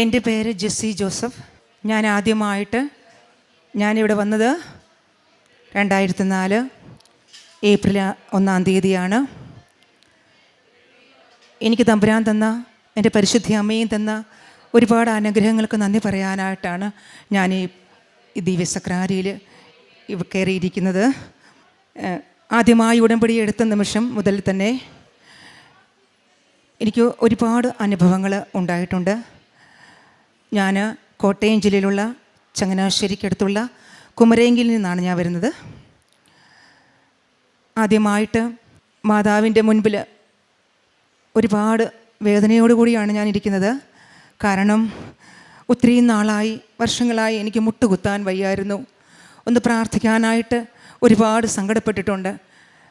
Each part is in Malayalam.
എന്റെ പേര് ജെസ്സി ജോസഫ്. ഞാൻ ആദ്യമായിട്ട് ഞാനിവിടെ വന്നത് രണ്ടായിരത്തി നാല് ഏപ്രിൽ ഒന്നാം തീയതിയാണ്. എനിക്ക് തമ്പുരാൻ തന്ന എന്റെ പരിശുദ്ധി അമ്മയും തന്ന ഒരുപാട് അനുഗ്രഹങ്ങൾക്ക് നന്ദി പറയാനായിട്ടാണ് ഞാൻ ഈ ദിവ്യസക്രാരിയിൽ കയറിയിരിക്കുന്നത്. ആദ്യമായി ഉടമ്പടി എടുത്ത നിമിഷം മുതൽ തന്നെ എനിക്ക് ഒരുപാട് അനുഭവങ്ങൾ ഉണ്ടായിട്ടുണ്ട്. ഞാൻ കോട്ടയം ജില്ലയിലുള്ള ചങ്ങനാശ്ശേരിക്കടുത്തുള്ള കുമരേങ്കിൽ നിന്നാണ് ഞാൻ വരുന്നത്. ആദ്യമായിട്ട് മാതാവിന്റെ മുൻപിൽ ഒരുപാട് വേദനയോടുകൂടിയാണ് ഞാൻ ഇരിക്കുന്നത്. കാരണം ഒത്തിരി നാളായി വർഷങ്ങളായി എനിക്ക് മുട്ടുകുത്താൻ വയ്യായിരുന്നു. ഒന്ന് പ്രാർത്ഥിക്കാനായിട്ട് ഒരുപാട് സങ്കടപ്പെട്ടിട്ടുണ്ട്.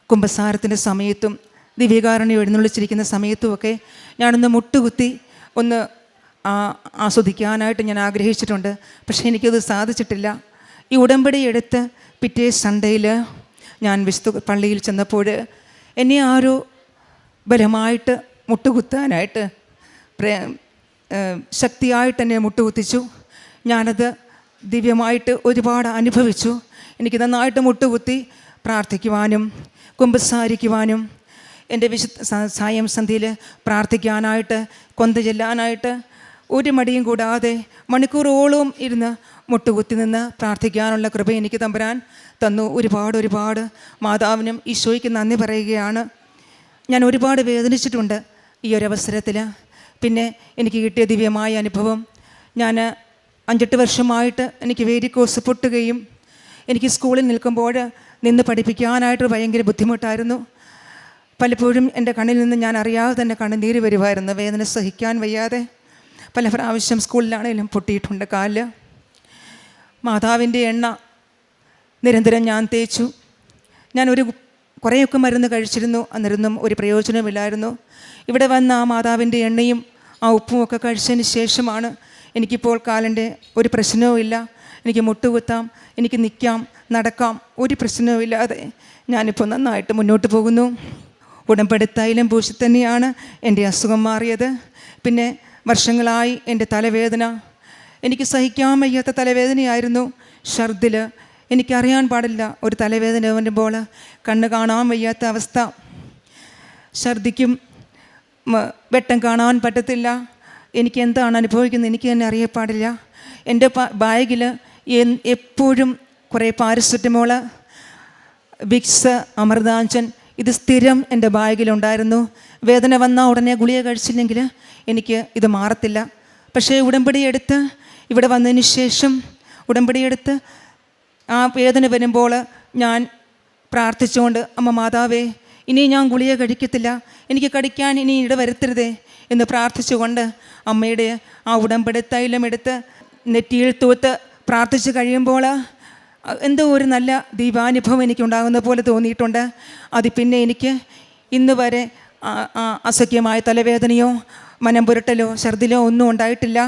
കുംഭസാരത്തിന്റെ സമയത്തും ദിവ്യകാരണി എഴുന്നള്ളിച്ചിരിക്കുന്ന സമയത്തുമൊക്കെ ഞാനൊന്ന് മുട്ടുകുത്തി ഒന്ന് ആസ്വദിക്കാനായിട്ട് ഞാൻ ആഗ്രഹിച്ചിട്ടുണ്ട്. പക്ഷേ എനിക്കത് സാധിച്ചിട്ടില്ല. ഈ ഉടമ്പടി എടുത്ത് പിറ്റേ സൺഡേയിൽ ഞാൻ വിശുദ്ധ പള്ളിയിൽ ചെന്നപ്പോൾ എന്നെ ആരോ ബലമായിട്ട് മുട്ടുകുത്താനായിട്ട് പ്രേ ശക്തിയായിട്ട് എന്നെ മുട്ടുകുത്തിച്ചു. ഞാനത് ദിവ്യമായിട്ട് ഒരുപാട് അനുഭവിച്ചു. എനിക്ക് നന്നായിട്ട് മുട്ടുകുത്തി പ്രാർത്ഥിക്കുവാനും കുമ്പസാരിക്കുവാനും എന്റെ വിശുദ്ധ സായം സന്ധ്യയിൽ പ്രാർത്ഥിക്കാനായിട്ട് കൊന്ത ചെല്ലാനായിട്ട് ഒരു മടിയും കൂടാതെ മണിക്കൂറോളം ഇരുന്ന് മുട്ടുകുത്തി നിന്ന് പ്രാർത്ഥിക്കാനുള്ള കൃപ എനിക്ക് തമ്പുരാൻ തന്നു. ഒരുപാട് ഒരുപാട് മാതാവിനും ഈശോയ്ക്ക് നന്ദി പറയുകയാണ്. ഞാൻ ഒരുപാട് വേദനിച്ചിട്ടുണ്ട് ഈ ഒരു അവസരത്തിൽ പിന്നെ എനിക്ക് കിട്ടിയ ദിവ്യമായ അനുഭവം. ഞാൻ അഞ്ചെട്ട് വർഷമായിട്ട് എനിക്ക് വേരിക്കോസ് പൊട്ടുകയും എനിക്ക് സ്കൂളിൽ നിൽക്കുമ്പോൾ നിന്ന് പഠിപ്പിക്കാനായിട്ട് ഭയങ്കര ബുദ്ധിമുട്ടായിരുന്നു. പലപ്പോഴും എന്റെ കണ്ണിൽ നിന്ന് ഞാൻ അറിയാതെ തന്നെ കണ്ണുനീര് വരുമായിരുന്നു വേദന സഹിക്കാൻ വയ്യാതെ പല പ്രാവശ്യം സ്കൂളിലാണെങ്കിലും പൊട്ടിയിട്ടുണ്ട് കാൽ. മാതാവിന്റെ എണ്ണ നിരന്തരം ഞാൻ തേച്ചു. ഞാൻ ഒരു കുറേയൊക്കെ മരുന്ന് കഴിച്ചിരുന്നു. അന്നിരുന്നും ഒരു പ്രയോജനമില്ലായിരുന്നു ഇവിടെ വന്ന ആ മാതാവിന്റെ എണ്ണയും ആ ഉപ്പും ഒക്കെ കഴിച്ചതിന് ശേഷമാണ് എനിക്കിപ്പോൾ കാലിന്റെ ഒരു പ്രശ്നവുമില്ല എനിക്ക് മുട്ടുകുത്താം എനിക്ക് നിൽക്കാം നടക്കാം ഒരു പ്രശ്നവും ഇല്ലാതെ ഞാനിപ്പോൾ നന്നായിട്ട് മുന്നോട്ട് പോകുന്നു. ഉടമ്പടി പൂശി തന്നെയാണ് എന്റെ അസുഖം മാറിയത്. പിന്നെ വർഷങ്ങളായി എന്റെ തലവേദന. എനിക്ക് സഹിക്കാൻ വയ്യാത്ത തലവേദനയായിരുന്നു. ഛർദിൽ എനിക്കറിയാൻ പാടില്ല ഒരു തലവേദന വരുമ്പോൾ കണ്ണ് കാണാൻ വയ്യാത്ത അവസ്ഥ. ഛർദിക്കും വെട്ടം കാണാൻ പറ്റത്തില്ല. എനിക്ക് എന്താണ് അനുഭവിക്കുന്നത്? എനിക്ക് തന്നെ അറിയപ്പാടില്ല എന്റെ ബാഗിൽ എപ്പോഴും കുറേ പാരസെറ്റമോൾ വിക്സ് അമൃതാഞ്ചൻ ഇത് സ്ഥിരം എന്റെ ബാഗിലുണ്ടായിരുന്നു. വേദന വന്ന ഉടനെ ഗുളിക കഴിച്ചില്ലെങ്കിൽ എനിക്ക് ഇത് മാറത്തില്ല. പക്ഷേ ഉടമ്പടി എടുത്ത് ഇവിടെ വന്നതിന് ശേഷം ഉടമ്പടി എടുത്ത് ആ വേദന വരുമ്പോൾ ഞാൻ പ്രാർത്ഥിച്ചുകൊണ്ട് അമ്മ മാതാവേ ഇനി ഞാൻ ഗുളിക കഴിക്കത്തില്ല. എനിക്ക് കടിക്കാൻ ഇനി ഇട വരുത്തരുതേ എന്ന് പ്രാർത്ഥിച്ചുകൊണ്ട് അമ്മയുടെ ആ ഉടമ്പടി തൈലം എടുത്ത് നെറ്റിയിൽ തൂത്ത് പ്രാർത്ഥിച്ച് കഴിയുമ്പോൾ എന്തോ ഒരു നല്ല ദീപാനുഭവം എനിക്കുണ്ടാകുന്ന പോലെ തോന്നിയിട്ടുണ്ട്. അത് പിന്നെ എനിക്ക് ഇന്ന് വരെ അസഖ്യമായ തലവേദനയോ മനം പുരട്ടലോ ഛർദിലോ ഒന്നും ഉണ്ടായിട്ടില്ല.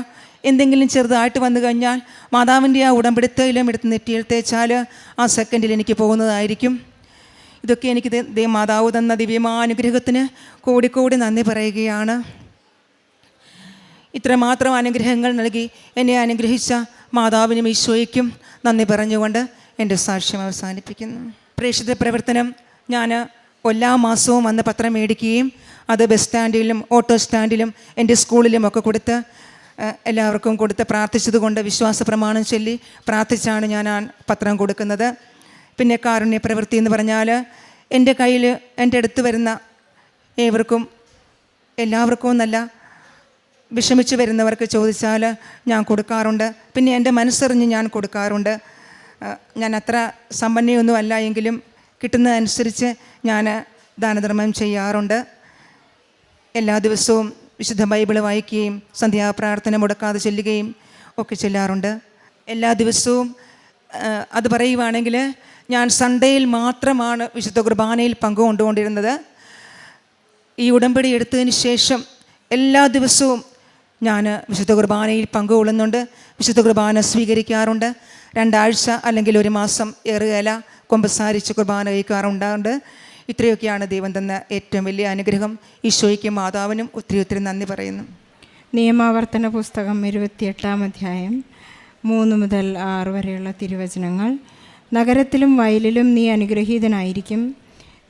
എന്തെങ്കിലും ചെറുതായിട്ട് വന്നു കഴിഞ്ഞാൽ മാതാവിന്റെ ആ ഉടമ്പിടുത്തയിലും എടുത്ത് നെറ്റിയിൽ തേച്ചാൽ ആ സെക്കൻഡിൽ എനിക്ക് പോകുന്നതായിരിക്കും. ഇതൊക്കെ എനിക്ക് ദേ മാതാവ് തന്ന ദിവ്യമാനുഗ്രഹത്തിന് കോടിക്കോടി നന്ദി പറയുകയാണ്. ഇത്രമാത്രം അനുഗ്രഹങ്ങൾ നൽകി എന്നെ അനുഗ്രഹിച്ച മാതാവിനും ഈശോയ്ക്കും നന്ദി പറഞ്ഞുകൊണ്ട് എന്റെ സാക്ഷ്യം അവസാനിപ്പിക്കുന്നു. പ്രേക്ഷിത പ്രവർത്തനം ഞാൻ എല്ലാ മാസവും വന്ന് പത്രം മേടിക്കുകയും അത് ബസ് സ്റ്റാൻഡിലും ഓട്ടോ സ്റ്റാൻഡിലും എന്റെ സ്കൂളിലും ഒക്കെ കൊടുത്ത് എല്ലാവർക്കും കൊടുത്ത് പ്രാർത്ഥിച്ചതുകൊണ്ട് വിശ്വാസ പ്രമാണം ചൊല്ലി പ്രാർത്ഥിച്ചാണ് ഞാൻ ആ പത്രം കൊടുക്കുന്നത്. പിന്നെ കാരുണ്യ പ്രവൃത്തി എന്ന് പറഞ്ഞാൽ എന്റെ കയ്യിൽ എന്റെ അടുത്ത് വരുന്ന ഏവർക്കും എല്ലാവർക്കും എന്നല്ല വിഷമിച്ച് വരുന്നവർക്ക് ചോദിച്ചാൽ ഞാൻ കൊടുക്കാറുണ്ട്. പിന്നെ എന്റെ മനസ്സറിഞ്ഞ് ഞാൻ കൊടുക്കാറുണ്ട്. ഞാൻ അത്ര സമ്പന്നയൊന്നും അല്ല എങ്കിലും കിട്ടുന്നതനുസരിച്ച് ഞാൻ ദാനധർമ്മം ചെയ്യാറുണ്ട്. എല്ലാ ദിവസവും വിശുദ്ധ ബൈബിൾ വായിക്കുകയും സന്ധ്യാപ്രാർത്ഥന മുടക്കാതെ ചെല്ലുകയും ഒക്കെ ചെല്ലാറുണ്ട് എല്ലാ ദിവസവും അത് പറയുവാണെങ്കിൽ ഞാൻ സൺഡേയിൽ മാത്രമാണ് വിശുദ്ധ കുർബാനയിൽ പങ്കുകൊണ്ടുകൊണ്ടിരുന്നത്. ഈ ഉടമ്പടി എടുത്തതിന് ശേഷം എല്ലാ ദിവസവും ഞാൻ വിശുദ്ധ കുർബാനയിൽ പങ്കുകൊള്ളുന്നുണ്ട്. വിശുദ്ധ കുർബാന സ്വീകരിക്കാറുണ്ട്. രണ്ടാഴ്ച അല്ലെങ്കിൽ ഒരു മാസം ഏറുകല കൊമ്പസാരിച്ച് കുർബാന കഴിക്കാറുണ്ടാറുണ്ട്. ഇത്രയൊക്കെയാണ് ദൈവം തന്ന ഏറ്റവും വലിയ അനുഗ്രഹം. ഈശോയ്ക്കും മാതാവിനും ഒത്തിരി ഒത്തിരി നന്ദി പറയുന്നു. നിയമാവർത്തന പുസ്തകം ഇരുപത്തിയെട്ടാം അധ്യായം മൂന്ന് മുതൽ ആറ് വരെയുള്ള തിരുവചനങ്ങൾ. നഗരത്തിലും വയലിലും നീ അനുഗ്രഹീതനായിരിക്കും.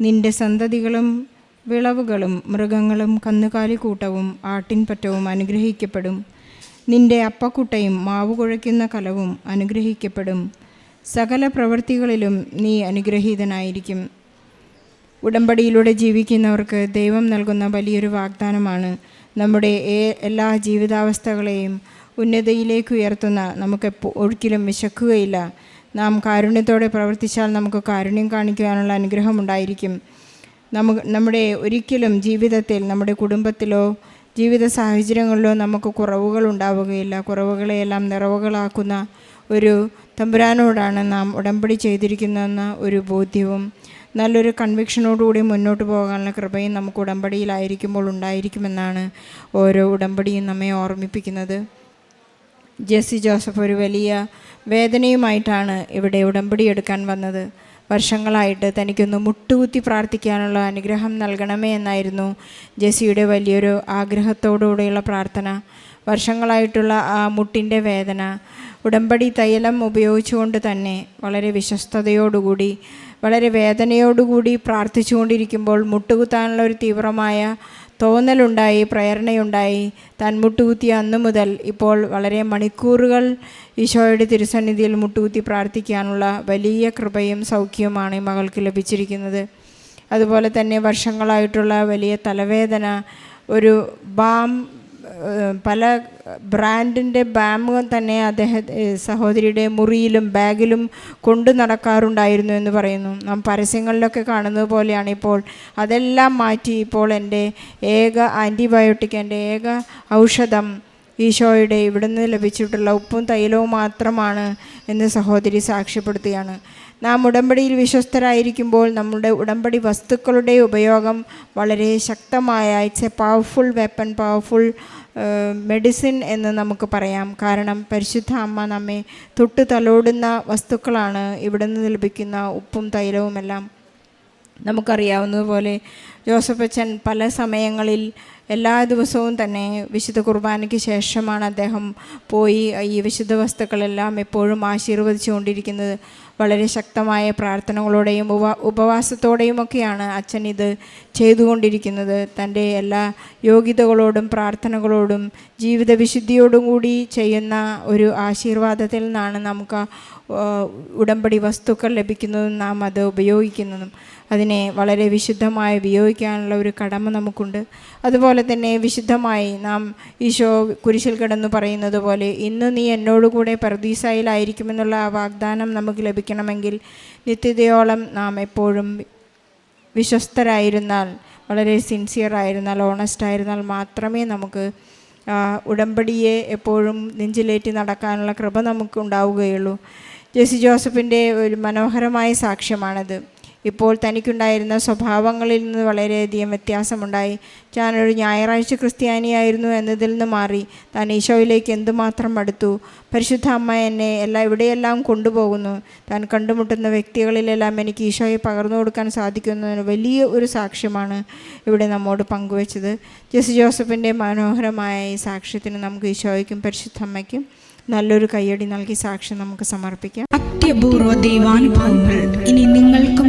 നിന്റെ സന്തതികളും വിളവുകളും മൃഗങ്ങളും കന്നുകാലിക്കൂട്ടവും ആട്ടിൻപറ്റവും അനുഗ്രഹിക്കപ്പെടും. നിന്റെ അപ്പക്കുട്ടയും മാവ് കുഴയ്ക്കുന്ന കലവും അനുഗ്രഹിക്കപ്പെടും. സകല പ്രവൃത്തികളിലും നീ അനുഗ്രഹീതനായിരിക്കും. ഉടമ്പടിയിലൂടെ ജീവിക്കുന്നവർക്ക് ദൈവം നൽകുന്ന വലിയൊരു വാഗ്ദാനമാണ്. നമ്മുടെ എല്ലാ ജീവിതാവസ്ഥകളെയും ഉന്നതിയിലേക്ക് ഉയർത്തുന്ന നമുക്ക് ഒരിക്കലും വിശക്കുകയില്ല. നാം കാരുണ്യത്തോടെ പ്രവർത്തിച്ചാൽ നമുക്ക് കാരുണ്യം കാണിക്കുവാനുള്ള അനുഗ്രഹം നമുക്ക് നമ്മുടെ ഒരിക്കലും ജീവിതത്തിൽ നമ്മുടെ കുടുംബത്തിലോ ജീവിത സാഹചര്യങ്ങളിലോ നമുക്ക് കുറവുകൾ ഉണ്ടാവുകയില്ല. കുറവുകളെയെല്ലാം നിറവുകളാക്കുന്ന ഒരു തമ്പുരാനോടാണ് നാം ഉടമ്പടി ചെയ്തിരിക്കുന്നതെന്ന ഒരു ബോധ്യവും നല്ലൊരു കൺവിക്ഷനോടുകൂടി മുന്നോട്ട് പോകാനുള്ള കൃപയും നമുക്ക് ഉടമ്പടിയിലായിരിക്കുമ്പോൾ ഉണ്ടായിരിക്കുമെന്നാണ് ഓരോ ഉടമ്പടിയും നമ്മെ ഓർമ്മിപ്പിക്കുന്നത്. ജെസ്സി ജോസഫ് ഒരു വലിയ വേദനയുമായിട്ടാണ് ഇവിടെ ഉടമ്പടി എടുക്കാൻ വന്നത്. വർഷങ്ങളായിട്ട് തനിക്കൊന്ന് മുട്ടുകുത്തി പ്രാർത്ഥിക്കാനുള്ള അനുഗ്രഹം നൽകണമേ എന്നായിരുന്നു ജെസ്സിയുടെ വലിയൊരു ആഗ്രഹത്തോടുകൂടിയുള്ള പ്രാർത്ഥന. വർഷങ്ങളായിട്ടുള്ള ആ മുട്ടിന്റെ വേദന ഉടമ്പടി തൈലം ഉപയോഗിച്ചുകൊണ്ട് തന്നെ വളരെ വിശ്വസ്തയോടുകൂടി വളരെ വേദനയോടുകൂടി പ്രാർത്ഥിച്ചുകൊണ്ടിരിക്കുമ്പോൾ മുട്ടുകുത്താനുള്ള ഒരു തീവ്രമായ തോന്നലുണ്ടായി പ്രേരണയുണ്ടായി. താൻ മുട്ടുകുത്തിയ അന്നു മുതൽ ഇപ്പോൾ വളരെ മണിക്കൂറുകൾ ഈശോയുടെ തിരുസന്നിധിയിൽ മുട്ടുകുത്തി പ്രാർത്ഥിക്കാനുള്ള വലിയ കൃപയും സൗഖ്യവുമാണ് ഈ മകൾക്ക് ലഭിച്ചിരിക്കുന്നത്. അതുപോലെ തന്നെ വർഷങ്ങളായിട്ടുള്ള വലിയ തലവേദന ഒരു ബാം പല ബ്രാൻഡിന്റെ ബാം തന്നെ അദ്ദേഹം സഹോദരിയുടെ മുറിയിലും ബാഗിലും കൊണ്ടു നടക്കാറുണ്ടായിരുന്നു എന്ന് പറയുന്നു. നാം പരസ്യങ്ങളിലൊക്കെ കാണുന്നത് പോലെയാണ് ഇപ്പോൾ. അതെല്ലാം മാറ്റി ഇപ്പോൾ എന്റെ ഏക ആന്റിബയോട്ടിക് എന്റെ ഏക ഔഷധം ഈശോയുടെ ഇവിടുന്ന് ലഭിച്ചിട്ടുള്ള ഉപ്പും തൈലവും മാത്രമാണ് എന്ന് സഹോദരി സാക്ഷ്യപ്പെടുത്തുകയാണ്. നാം ഉടമ്പടിയിൽ വിശ്വസ്തരായിരിക്കുമ്പോൾ നമ്മുടെ ഉടമ്പടി വസ്തുക്കളുടെ ഉപയോഗം വളരെ ശക്തമായ it's a powerful weapon powerful medicine എന്ന് നമുക്ക് പറയാം. കാരണം പരിശുദ്ധ അമ്മ നമ്മെ തൊട്ട് തലോടുന്ന വസ്തുക്കളാണ് ഇവിടെ നിന്ന് ലഭിക്കുന്ന ഉപ്പും തൈലവുമെല്ലാം. നമുക്കറിയാവുന്നതുപോലെ ജോസഫ് അച്ഛൻ പല സമയങ്ങളിൽ എല്ലാ ദിവസവും തന്നെ വിശുദ്ധ കുർബാനയ്ക്ക് ശേഷമാണ് അദ്ദേഹം പോയി ഈ വിശുദ്ധ വസ്തുക്കളെല്ലാം എപ്പോഴും ആശീർവദിച്ചുകൊണ്ടിരിക്കുന്നത് വളരെ ശക്തമായ പ്രാർത്ഥനകളോടെയും ഉപ ഉപവാസത്തോടെയുമൊക്കെയാണ് അച്ഛൻ ഇത് ചെയ്തുകൊണ്ടിരിക്കുന്നത്. തന്റെ എല്ലാ യോഗ്യതകളോടും പ്രാർത്ഥനകളോടും ജീവിത വിശുദ്ധിയോടും കൂടി ചെയ്യുന്ന ഒരു ആശീർവാദത്തിൽ നിന്നാണ് നമുക്ക് ഉടമ്പടി വസ്തുക്കൾ ലഭിക്കുന്നതും നാം അത് ഉപയോഗിക്കുന്നതും. അതിനെ വളരെ വിശുദ്ധമായി ഉപയോഗിക്കാനുള്ള ഒരു കടമ നമുക്കുണ്ട്. അതുപോലെ തന്നെ വിശുദ്ധമായി നാം ഈശോ കുരിശിൽ കിടന്ന് പറയുന്നത് പോലെ ഇന്ന് നീ എന്നോടുകൂടെ പർദീസായിലായിരിക്കുമെന്നുള്ള ആ വാഗ്ദാനം നമുക്ക് ലഭിക്കണമെങ്കിൽ നിത്യതയോളം നാം എപ്പോഴും വിശ്വസ്തരായിരുന്നാൽ വളരെ സിൻസിയർ ആയിരുന്നാൽ ഓണസ്റ്റ് ആയിരുന്നാൽ മാത്രമേ നമുക്ക് ഉടമ്പടിയെ എപ്പോഴും നെഞ്ചിലേറ്റി നടക്കാനുള്ള കൃപ നമുക്ക് ഉണ്ടാവുകയുള്ളൂ ജെസ്സി ജോസഫിന്റെ ഒരു മനോഹരമായ സാക്ഷ്യമാണത്. ഇപ്പോൾ തനിക്കുണ്ടായിരുന്ന സ്വഭാവങ്ങളിൽ നിന്ന് വളരെയധികം വ്യത്യാസമുണ്ടായി. ഒരു ഞായറാഴ്ച ക്രിസ്ത്യാനിയായിരുന്നു എന്നതിൽ നിന്ന് മാറി. താൻ ഈശോയിലേക്ക് എന്തുമാത്രം അടുത്തു? പരിശുദ്ധ അമ്മ എന്നെ എല്ലാ ഇവിടെയെല്ലാം കൊണ്ടുപോകുന്നു. താൻ കണ്ടുമുട്ടുന്ന വ്യക്തികളിലെല്ലാം എനിക്ക് ഈശോയെ പകർന്നു കൊടുക്കാൻ സാധിക്കുന്നതിന് വലിയ ഒരു സാക്ഷ്യമാണ് ഇവിടെ നമ്മോട് പങ്കുവച്ചത്. ജെസ് ജോസഫിന്റെ മനോഹരമായ ഈ സാക്ഷ്യത്തിന് നമുക്ക് ഈശോയ്ക്കും പരിശുദ്ധ അമ്മയ്ക്കും നല്ലൊരു കയ്യടി നൽകി സാക്ഷ്യം നമുക്ക് സമർപ്പിക്കാം. അത്യപൂർവ ദൈവാനുഭവങ്ങൾ. ഇനി